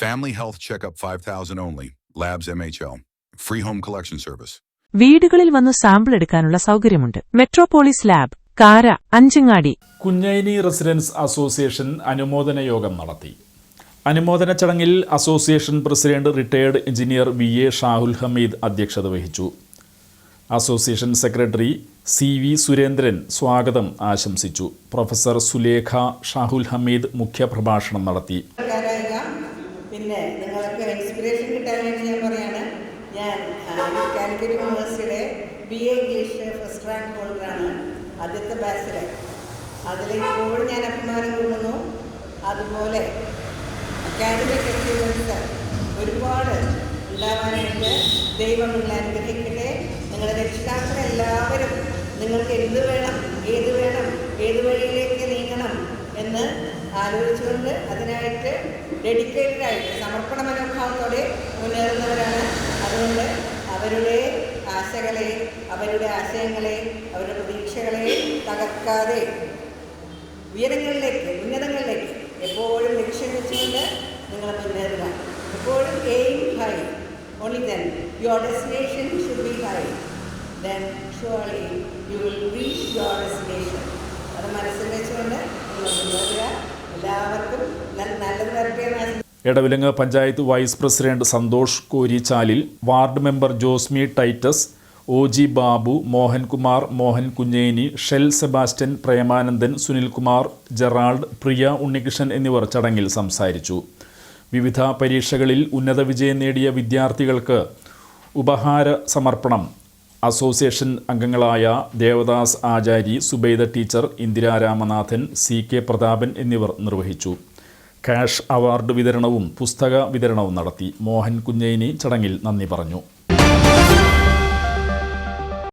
Family health checkup 5000 only. Labs MHL. Free home collection service വീടുകളിൽ വന്ന് sample എടുക്കാനുള്ള സൗകര്യമുണ്ട്. മെട്രോപോളിസ് ലാബ് കാര അഞ്ചങ്ങാടി. കുഞ്ഞൈനി റെസിഡൻസ് അസോസിയേഷൻ അനുമോദന യോഗം നടത്തി. അനുമോദന ചടങ്ങിൽ association president retired engineer V A Shahul Hameed അധ്യക്ഷത വഹിച്ചു. Association secretary C V Surendran സ്വാഗതം ആശംസിച്ചു. പ്രൊഫസർ സുലേഖ ഷാഹുൽ ഹമീദ് മുഖ്യപ്രഭാഷണം നടത്തി. പിന്നെ നിങ്ങൾക്ക് ഇൻസ്പിറേഷൻ കിട്ടാൻ വേണ്ടി ഞാൻ പറയാണ്. ഞാൻ കാലിക്കറ്റ് യൂണിവേഴ്സിറ്റിയുടെ B A English first rank ഹോൾഡറാണ് ആദ്യത്തെ ബാച്ചിൽ അതിൽ ഇപ്പോഴും ഞാൻ അഭിമാനം കൊള്ളുന്നു. അതുപോലെ അക്കാഡമിക് എക്സ്പീരിയൻസ് ഒരുപാട് ഉണ്ടാവാനായിട്ട് ദൈവം നിങ്ങൾ അനുഗ്രഹിക്കട്ടെ. നിങ്ങളുടെ രക്ഷിതാക്കൾ എല്ലാവരും നിങ്ങൾക്ക് എന്ത് വേണം ഏത് വേണം ഏത് വഴിയിലേക്ക് നീങ്ങണം എന്ന് ആലോചിച്ചുകൊണ്ട് അതിനായിട്ട് ഡെഡിക്കേറ്റഡ് ആയിട്ട് സമർപ്പണ മനോഭാവത്തോടെ മുന്നേറുന്നവരാണ്. അതുകൊണ്ട് അവരുടെ ആശകളെ അവരുടെ ആശയങ്ങളെ അവരുടെ പ്രതീക്ഷകളെ തകർക്കാതെ ഉയരങ്ങളിലേക്ക് ഉന്നതങ്ങളിലേക്ക് എപ്പോഴും ലക്ഷ്യം വെച്ചുകൊണ്ട് നിങ്ങൾ മുന്നേറുക. എപ്പോഴും aim high only then your destination should be high then surely you will reach your destination അത് മനസ്സിൽ വെച്ചുകൊണ്ട് നിങ്ങൾ മുന്നേറുക. Edavilangu panchayat vice president Santhosh Korichalil ward member Josmi Titus O G Babu Mohankumar Mohan Kunjeni shell Sebastian Premanandan Sunilkumar Gerald Priya Unnikrishnan എന്നിവർ ചടങ്ങിൽ സംസാരിച്ചു. വിവിധ പരീക്ഷകളിൽ ഉന്നത വിജയം നേടിയ വിദ്യാർത്ഥികൾക്ക് ഉപഹാര സമർപ്പണം അസോസിയേഷൻ അംഗങ്ങളായ Devadas Achari Subaida teacher Indira Ramanathan C K Prathapan എന്നിവർ നിർവഹിച്ചു. കാഷ് അവാർഡ് വിതരണവും പുസ്തക വിതരണവും നടത്തി. മോഹൻ കുഞ്ഞേനി ചടങ്ങിൽ നന്ദി പറഞ്ഞു.